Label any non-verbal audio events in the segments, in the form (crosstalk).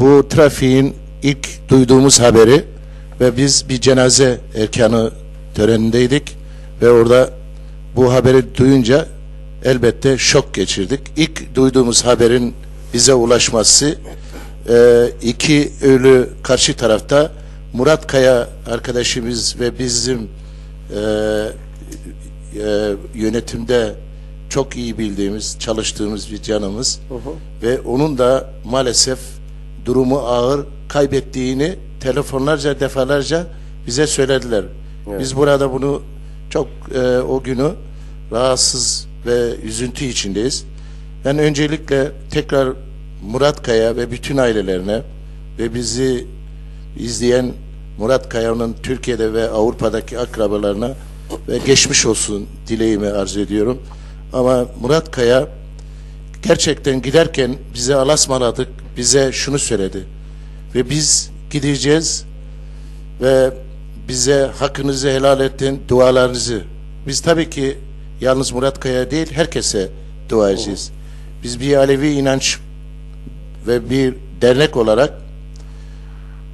bu trafiğin ilk duyduğumuz haberi ve biz bir cenaze erkanı törenindeydik ve orada bu haberi duyunca elbette şok geçirdik. İlk duyduğumuz haberin bize ulaşması e, iki ölü karşı tarafta Murat Kaya arkadaşımız ve bizim e, e, yönetimde çok iyi bildiğimiz, çalıştığımız bir canımız ve onun da maalesef durumu ağır kaybettiğini telefonlarca defalarca bize söylediler. Biz burada bunu çok e, o günü rahatsız ve üzüntü içindeyiz. Ben öncelikle tekrar Murat Kaya ve bütün ailelerine ve bizi izleyen Murat Kaya'nın Türkiye'de ve Avrupa'daki akrabalarına ve geçmiş olsun dileğimi arz ediyorum. Ama Murat Kaya gerçekten giderken bize alasmaladık, bize şunu söyledi. Ve biz gideceğiz ve bize hakkınızı helal ettin, dualarınızı. Biz tabii ki yalnız Murat Kaya değil, herkese dua edeceğiz. Biz bir Alevi inanç ve bir dernek olarak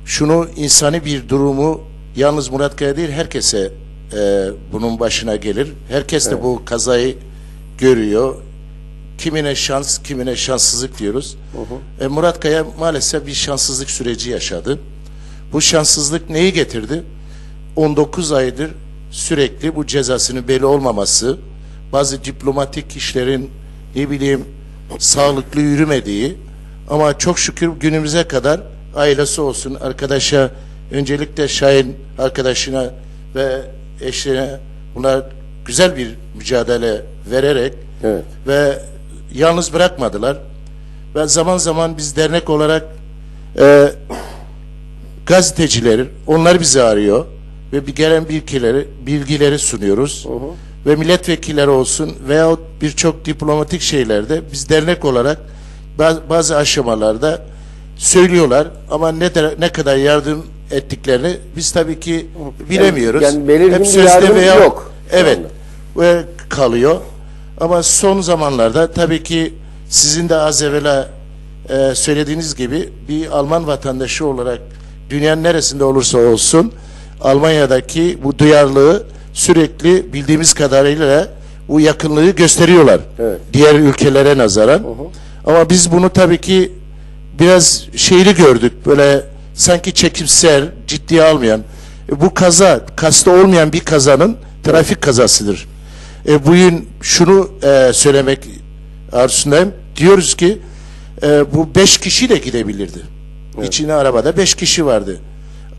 şunu insani bir durumu yalnız Murat Kaya değil herkese e, bunun başına gelir. Herkes de bu kazayı görüyor. Kimine şans, kimine şanssızlık diyoruz. E, Murat Kaya maalesef bir şanssızlık süreci yaşadı. Bu şanssızlık neyi getirdi? 19 aydır sürekli bu cezasının belli olmaması, bazı diplomatik işlerin ne bileyim sağlıklı yürümediği ama çok şükür günümüze kadar ailesi olsun, arkadaşa, öncelikle Şahin arkadaşına ve eşine bunlar güzel bir mücadele vererek Evet. ve yalnız bırakmadılar. Ve zaman zaman biz dernek olarak e, gazetecileri, onlar bizi arıyor ve bir gelen bilgileri, bilgileri sunuyoruz. Ve milletvekilleri olsun veyahut birçok diplomatik şeylerde biz dernek olarak bazı, bazı aşamalarda söylüyorlar ama ne de- ne kadar yardım ettiklerini biz tabii ki bilemiyoruz. yani belirgin Hep sözde veya- yok Evet. Ve kalıyor. Ama son zamanlarda tabii ki sizin de az evvela e, söylediğiniz gibi bir Alman vatandaşı olarak dünyanın neresinde olursa olsun Almanya'daki bu duyarlılığı sürekli bildiğimiz kadarıyla bu yakınlığı gösteriyorlar. Evet. Diğer ülkelere nazaran. Ama biz bunu tabii ki biraz şeyli gördük. Böyle sanki çekimser, ciddiye almayan. Bu kaza, kasta olmayan bir kazanın trafik kazasıdır. E, bugün şunu e, söylemek arzusundayım. Diyoruz ki e, bu beş kişi de gidebilirdi. İçine arabada beş kişi vardı.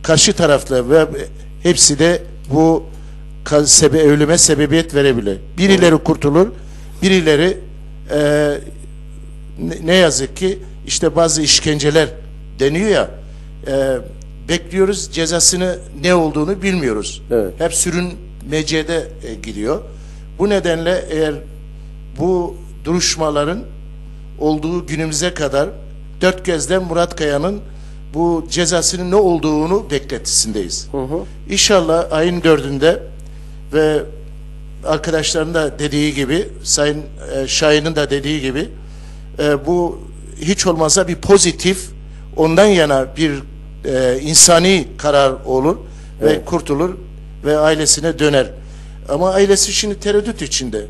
Karşı tarafta ve hepsi de bu sebe ölüme sebebiyet verebilir. Birileri kurtulur, birileri e, ne, ne yazık ki işte bazı işkenceler deniyor ya e, bekliyoruz cezasını ne olduğunu bilmiyoruz. Evet. Hep sürünmecede e, gidiyor. Bu nedenle eğer bu duruşmaların olduğu günümüze kadar dört gözle Murat Kaya'nın bu cezasının ne olduğunu beklentisindeyiz. İnşallah ayın dördünde ve arkadaşların da dediği gibi, Sayın e, Şahin'in de dediği gibi e, bu hiç olmazsa bir pozitif ondan yana bir e, insani karar olur ve kurtulur ve ailesine döner. Ama ailesi şimdi tereddüt içinde.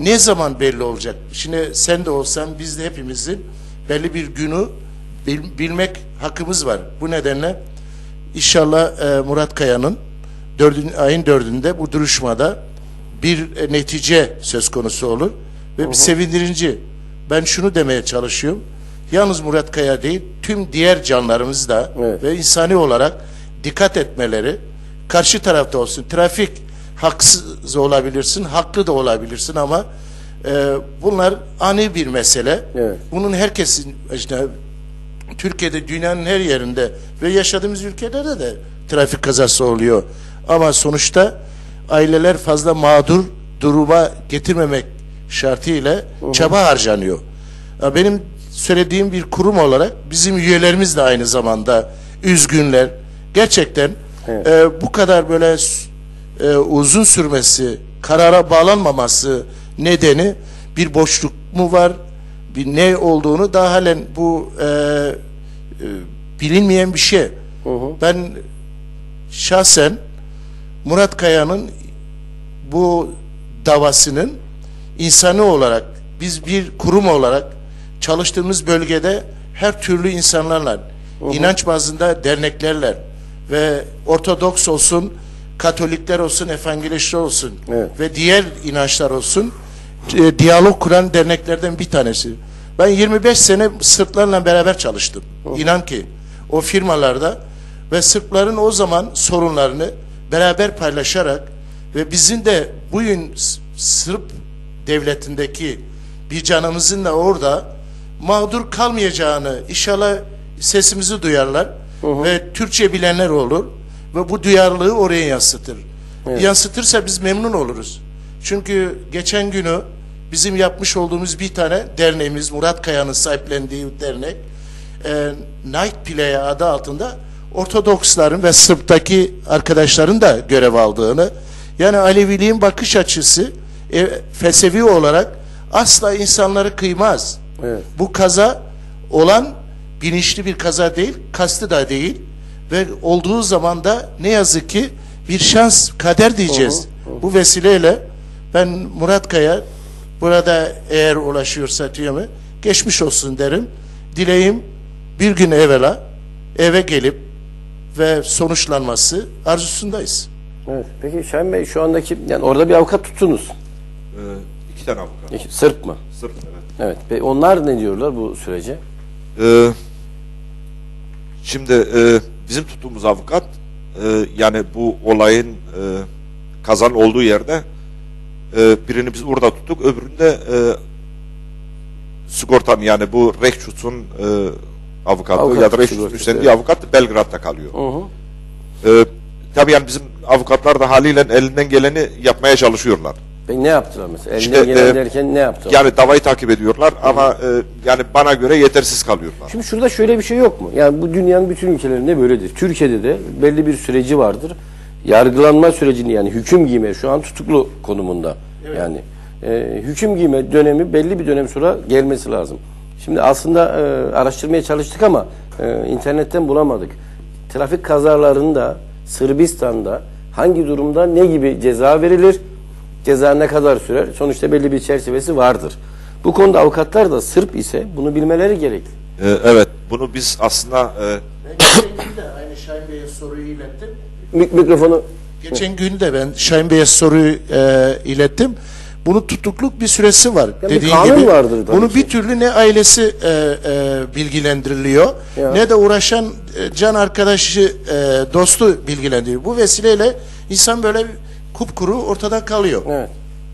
Ne zaman belli olacak? Şimdi sen de olsan biz de hepimizin belli bir günü bil- bilmek hakkımız var. Bu nedenle inşallah e, Murat Kaya'nın dördün, ayın dördünde bu duruşmada bir e, netice söz konusu olur ve bir sevindirici. Ben şunu demeye çalışıyorum. Yalnız Murat Kaya değil, tüm diğer canlarımız da Evet. ve insani olarak dikkat etmeleri, karşı tarafta olsun. Trafik haksız olabilirsin, haklı da olabilirsin ama e, bunlar ani bir mesele. Evet. Bunun herkesin işte Türkiye'de dünyanın her yerinde ve yaşadığımız ülkelerde de trafik kazası oluyor. Ama sonuçta aileler fazla mağdur duruma getirmemek şartıyla çaba harcanıyor. Benim söylediğim bir kurum olarak bizim üyelerimiz de aynı zamanda üzgünler. Gerçekten Evet. e, bu kadar böyle e, uzun sürmesi, karara bağlanmaması nedeni bir boşluk mu var? Bir ne olduğunu daha halen bu e, bilinmeyen bir şey. Ben şahsen Murat Kaya'nın bu davasının insanı olarak biz bir kurum olarak çalıştığımız bölgede her türlü insanlarla inanç bazında derneklerle ve Ortodoks olsun, Katolikler olsun, Evangelistler olsun Evet. ve diğer inançlar olsun e, diyalog kuran derneklerden bir tanesi. Ben 25 sene Sırplarla beraber çalıştım. İnan ki o firmalarda ve Sırpların o zaman sorunlarını beraber paylaşarak ve bizim de bugün Sırp devletindeki bir canımızın da orada mağdur kalmayacağını inşallah sesimizi duyarlar ve Türkçe bilenler olur ve bu duyarlılığı oraya yansıtır. Yansıtırsa biz memnun oluruz. Çünkü geçen günü bizim yapmış olduğumuz bir tane derneğimiz Murat Kaya'nın sahiplendiği dernek e, Night Play adı altında Ortodoksların ve Sırp'taki arkadaşların da görev aldığını yani Aleviliğin bakış açısı e, felsefi olarak asla insanları kıymaz. Evet. Bu kaza olan bilinçli bir kaza değil, kastı da değil ve olduğu zaman da ne yazık ki bir şans, kader diyeceğiz. Bu vesileyle ben Murat Kaya burada eğer ulaşıyorsa diyor mu geçmiş olsun derim. Dileğim bir gün evvela eve gelip ve sonuçlanması arzusundayız. Evet. Peki Şahin Bey şu andaki yani orada bir avukat tuttunuz. Ee, iki tane avukat. İki- Sırp mı? Sırp evet. Evet. Ve onlar ne diyorlar bu sürece? Ee, şimdi e, bizim tuttuğumuz avukat e, yani bu olayın e, kazan olduğu yerde e, birini biz orada tuttuk öbüründe e, sigortan yani bu Rekçut'un e, avukatı Avukat ya da Rekçut'un üstlendiği evet. avukat Belgrad'da kalıyor. Hı hı. E, tabii yani bizim avukatlar da haliyle elinden geleni yapmaya çalışıyorlar. Peki ne yaptılar mesela? Elinden İşte, gelen e, derken ne yaptılar? Yani davayı takip ediyorlar ama e, yani bana göre yetersiz kalıyorlar. Şimdi şurada şöyle bir şey yok mu? Yani bu dünyanın bütün ülkelerinde böyledir. Türkiye'de de belli bir süreci vardır. Yargılanma sürecini yani hüküm giyme şu an tutuklu konumunda. Yani e, hüküm giyme dönemi belli bir dönem sonra gelmesi lazım. Şimdi aslında e, araştırmaya çalıştık ama e, internetten bulamadık. Trafik kazalarında Sırbistan'da hangi durumda ne gibi ceza verilir? Ceza ne kadar sürer? Sonuçta belli bir çerçevesi vardır. Bu konuda avukatlar da Sırp ise bunu bilmeleri gerekli. E, evet bunu biz aslında e, Ben geçen gün de aynı Şahin Bey'e soruyu ilettim. Mik- mikrofonu Geçen gün de ben Şahin Bey'e soruyu e, ilettim. Bunun tutukluk bir süresi var. Ya bir Dediğin kanun gibi. vardır tabii Bunu ki. bir türlü ne ailesi e, e, bilgilendiriliyor Ya. ne de uğraşan e, can arkadaşı e, dostu bilgilendiriyor. Bu vesileyle insan böyle kupkuru ortada kalıyor. evet.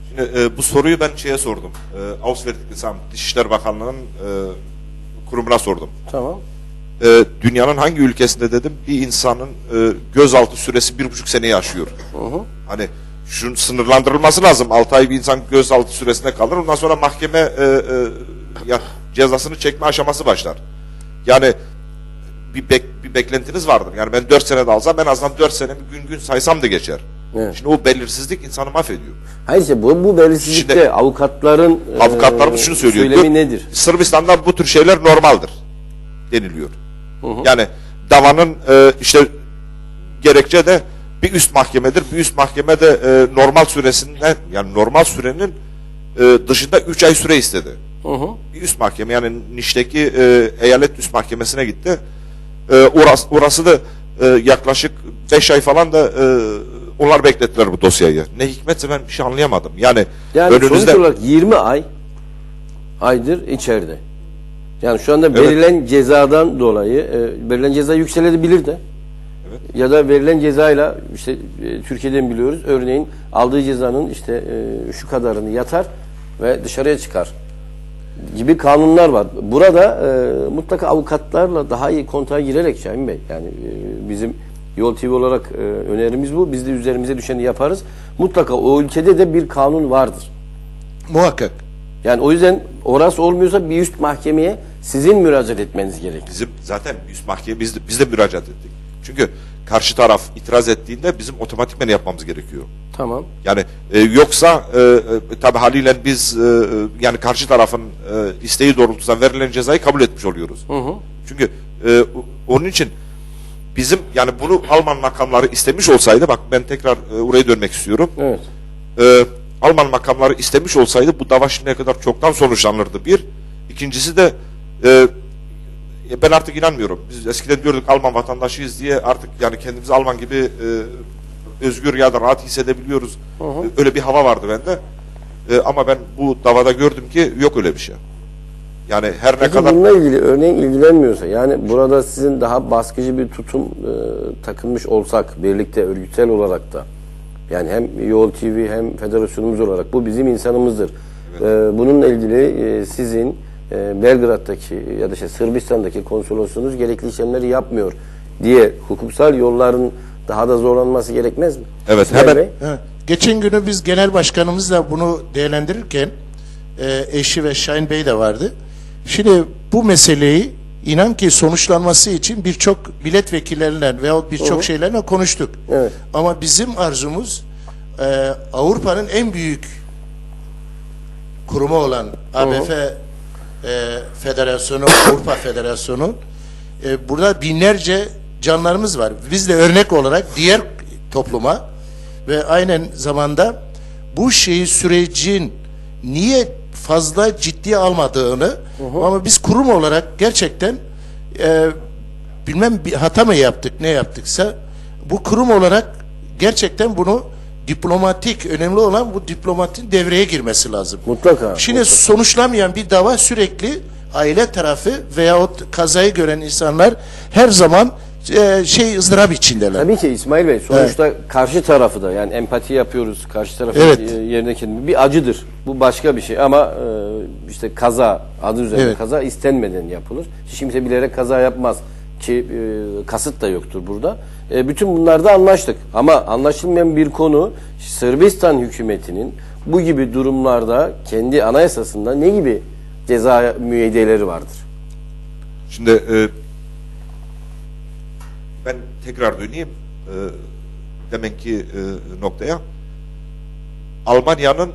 Şimdi, e, bu soruyu ben şeye sordum. E, Auswärtige Amt, Dışişler Bakanlığı'nın e, kurumuna sordum. Tamam. E, dünyanın hangi ülkesinde dedim bir insanın e, gözaltı süresi bir buçuk seneyi aşıyor. Hani şunun sınırlandırılması lazım. Altı ay bir insan gözaltı süresinde kalır. Ondan sonra mahkeme e, e, ya, cezasını çekme aşaması başlar. Yani bir, bek- bir beklentiniz vardır. Yani ben dört sene de alsam en azından dört senemi gün gün saysam da geçer. Evet. Şimdi o belirsizlik insanı mahvediyor. Hayır işte bu, bu belirsizlikte Şimdi- avukatların Avukatlarımız e, şunu söylüyor. Söylemi nedir? Sırbistan'da bu tür şeyler normaldir deniliyor. Yani davanın e, işte gerekçe de bir üst mahkemedir. Bir üst mahkeme de e, normal süresinden yani normal sürenin e, dışında 3 ay süre istedi. Hı hı. Bir üst mahkeme yani Niş'teki e, eyalet üst mahkemesine gitti. E, orası, orası da e, yaklaşık 5 ay falan da e, onlar beklettiler bu dosyayı. Ne hikmetse ben bir şey anlayamadım. Yani, Yani önünüzde sonuç olarak 20 ay aydır içeride. Yani şu anda verilen cezadan dolayı e, verilen ceza yükselebilir de. Ya da verilen cezayla işte e, Türkiye'den biliyoruz örneğin aldığı cezanın işte e, şu kadarını yatar ve dışarıya çıkar gibi kanunlar var. Burada e, mutlaka avukatlarla daha iyi kontağa girerek Şahin Bey yani e, bizim Yol TV olarak e, önerimiz bu. Biz de üzerimize düşeni yaparız. Mutlaka o ülkede de bir kanun vardır. Muhakkak. Yani o yüzden orası olmuyorsa bir üst mahkemeye sizin müracaat etmeniz gerek. Bizim zaten üst mahkeme biz de, biz de müracaat ettik. Çünkü karşı taraf itiraz ettiğinde bizim otomatikmen yapmamız gerekiyor. Tamam. Yani e, yoksa e, e, tabi haliyle biz e, e, yani karşı tarafın e, isteği doğrultusunda verilen cezayı kabul etmiş oluyoruz. Çünkü E, onun için bizim yani bunu Alman makamları istemiş olsaydı bak ben tekrar e, oraya dönmek istiyorum. Evet. E, Alman makamları istemiş olsaydı bu dava şimdiye kadar çoktan sonuçlanırdı bir. İkincisi de e, ya ben artık inanmıyorum. Biz eskiden diyorduk Alman vatandaşıyız diye artık yani kendimizi Alman gibi e, özgür ya da rahat hissedebiliyoruz. E, Öyle bir hava vardı bende. E, ama ben bu davada gördüm ki yok öyle bir şey. Yani her ne Peki kadar bununla ilgili örneğin ilgilenmiyorsa yani burada sizin daha baskıcı bir tutum e, takınmış olsak birlikte örgütsel olarak da yani hem Yol TV hem federasyonumuz olarak bu bizim insanımızdır. E, bununla ilgili e, sizin e, Belgrad'daki ya da işte Sırbistan'daki konsoloslığınız gerekli işlemleri yapmıyor diye hukuksal yolların daha da zorlanması gerekmez mi? Evet, İsmail hemen- Bey? Ha, Geçen günü biz genel başkanımızla bunu değerlendirirken e, eşi ve Şahin Bey de vardı. Şimdi bu meseleyi inan ki sonuçlanması için birçok milletvekilleriyle veyahut birçok şeylerle konuştuk. Evet. Ama bizim arzumuz e, Avrupa'nın en büyük kurumu olan ABF e, Federasyonu, Avrupa Federasyonu e, burada binlerce canlarımız var. Biz de örnek olarak diğer topluma ve aynen zamanda bu şeyi sürecin niye fazla ciddiye almadığını ama biz kurum olarak gerçekten e, bilmem bir hata mı yaptık ne yaptıksa bu kurum olarak gerçekten bunu diplomatik önemli olan bu diplomatin devreye girmesi lazım. Mutlaka. Şimdi sonuçlamayan bir dava sürekli aile tarafı veyahut kazayı gören insanlar her zaman e, şey ızdırap içindeler. Tabii ki İsmail Bey sonuçta karşı tarafı da yani empati yapıyoruz karşı tarafın Evet. e, yerine kendimi bir acıdır. Bu başka bir şey ama e, işte kaza adı üzerinde Evet. kaza istenmeden yapılır. Hiç kimse bilerek kaza yapmaz ki e, kasıt da yoktur burada. E, bütün bunlarda anlaştık ama anlaşılmayan bir konu Sırbistan hükümetinin bu gibi durumlarda kendi anayasasında ne gibi ceza müeyyideleri vardır? Şimdi e, ben tekrar döneyim e, demenki e, noktaya. Almanya'nın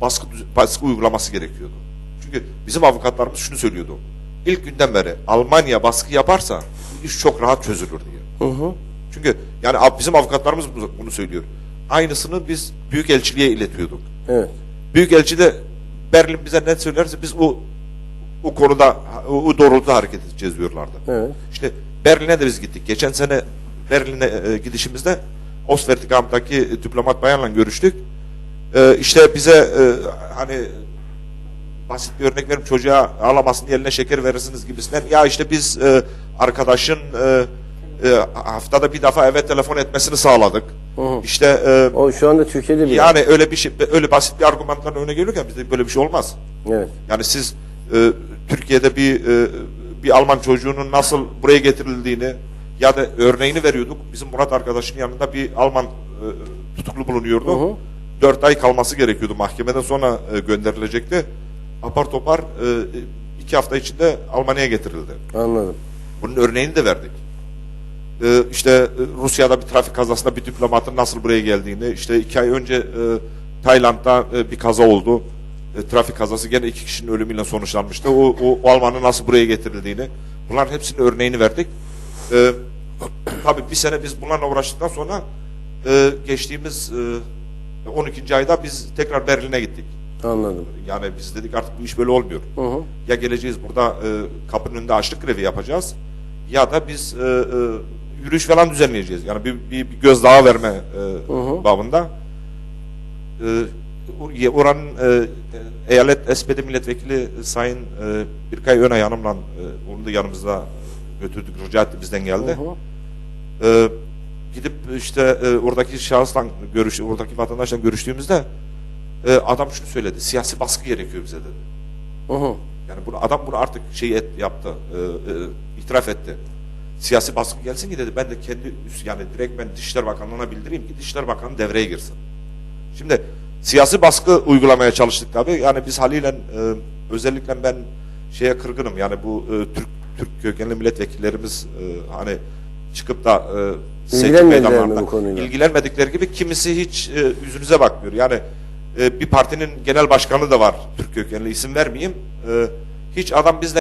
baskı baskı uygulaması gerekiyordu. Çünkü bizim avukatlarımız şunu söylüyordu. İlk günden beri Almanya baskı yaparsa iş çok rahat çözülür diye. Çünkü yani bizim avukatlarımız bunu- söylüyor. Aynısını biz Büyükelçiliğe iletiyorduk. Evet. Büyükelçi de Berlin bize ne söylerse biz o o konuda o doğrultuda hareket edeceğiz diyorlardı. Evet. İşte Berlin'e de biz gittik. Geçen sene Berlin'e e, gidişimizde Ostvertikam'daki diplomat bayanla görüştük. E, işte bize e, hani basit bir örnek verim çocuğa ağlamasın diye eline şeker verirsiniz gibisinden. Ya işte biz e, arkadaşın e, e, haftada bir defa eve telefon etmesini sağladık. İşte e, O şu anda Türkiye'de bir yani öyle bir şey öyle basit bir argümanların önüne gelirken bizde böyle bir şey olmaz. Evet. Yani siz e, Türkiye'de bir e, bir Alman çocuğunun nasıl buraya getirildiğini ya da örneğini veriyorduk. Bizim Murat arkadaşın yanında bir Alman e, tutuklu bulunuyordu. Dört ay kalması gerekiyordu. Mahkemeden sonra e, gönderilecekti. Apar topar e, iki hafta içinde Almanya'ya getirildi. Anladım. Bunun örneğini de verdik. Ee, işte e, Rusya'da bir trafik kazasında bir diplomatın nasıl buraya geldiğini, işte iki ay önce e, Tayland'da e, bir kaza oldu. E, trafik kazası gene iki kişinin ölümüyle sonuçlanmıştı. O, o, o Almanın nasıl buraya getirildiğini, bunların hepsinin örneğini verdik. Ee, (clears throat) tabii bir sene biz bunlarla uğraştıktan sonra e, geçtiğimiz e, 12. ayda biz tekrar Berlin'e gittik. Anladım. Yani biz dedik artık bu iş böyle olmuyor. Ya geleceğiz burada e, kapının önünde açlık grevi yapacağız ya da biz e, e, yürüyüş falan düzenleyeceğiz. Yani bir, bir, bir gözdağı verme e, babında. E, oranın e, eyalet SPD milletvekili Sayın e, Birkay Önay Hanım'la e, onu da yanımızda götürdük. Rica etti bizden geldi. E, gidip işte e, oradaki şahısla görüş, oradaki vatandaşla görüştüğümüzde e, adam şunu söyledi. Siyasi baskı gerekiyor bize dedi. Hı hı. Yani bunu adam bunu artık şey et, yaptı, e, e, itiraf etti. Siyasi baskı gelsin ki dedi. Ben de kendi üst, yani direkt ben Dışişleri Bakanlığı'na bildireyim ki Dışişleri Bakanı devreye girsin. Şimdi siyasi baskı uygulamaya çalıştık tabii. Yani biz haliyle e, özellikle ben şeye kırgınım. Yani bu e, Türk Türk kökenli milletvekillerimiz e, hani çıkıp da e, seçim meydanlarında ilgilenmedikleri gibi kimisi hiç e, yüzünüze bakmıyor. Yani e, bir partinin genel başkanı da var Türk kökenli isim vermeyeyim. E, hiç adam bizle